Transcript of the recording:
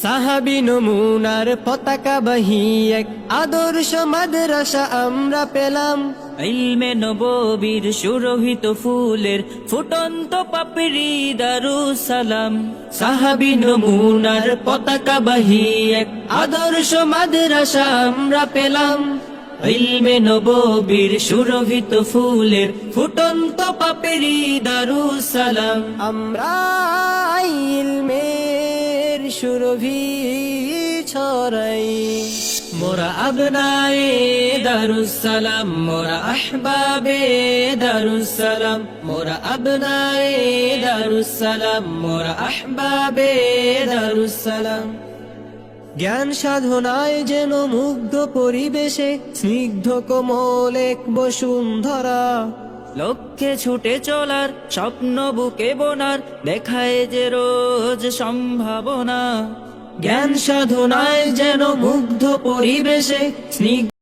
সাহাবি নমুনার পতাকা বাহি এক আদর্শ মাদ্রাসা আমরা পেলাম। ইলমে নববীর সুরভিত ফুলের ফুটন্ত পাপড়ি দারুস সালাম সাহাবি নমুনার পতাকা বাহি এক আদর্শ মাদ্রাসা আমরা পেলাম। ইলমে নববীর সুরভিত ফুলের ফুটন্ত পাপেরি দারু সালাম আমরা ইলমের সুরভি ছড়াই। মোরা আবনায়ে দারুস সালাম মোরা আহবাবে দারুস সালাম মোরা আবনায়ে দারুস সালাম মোরা আহবাবে দারুস সালাম জ্ঞান সাধনায় যেন মুগ্ধ পরিবেশে, স্নিগ্ধ কোমল এক বসুন্ধরা। লক্ষ্যে ছুটে চলার স্বপ্ন বুকে বোনার, দেখায় যে রোজ সম্ভাবনা। জ্ঞান সাধনায় যেন মুগ্ধ পরিবেশে স্নিগ্ধ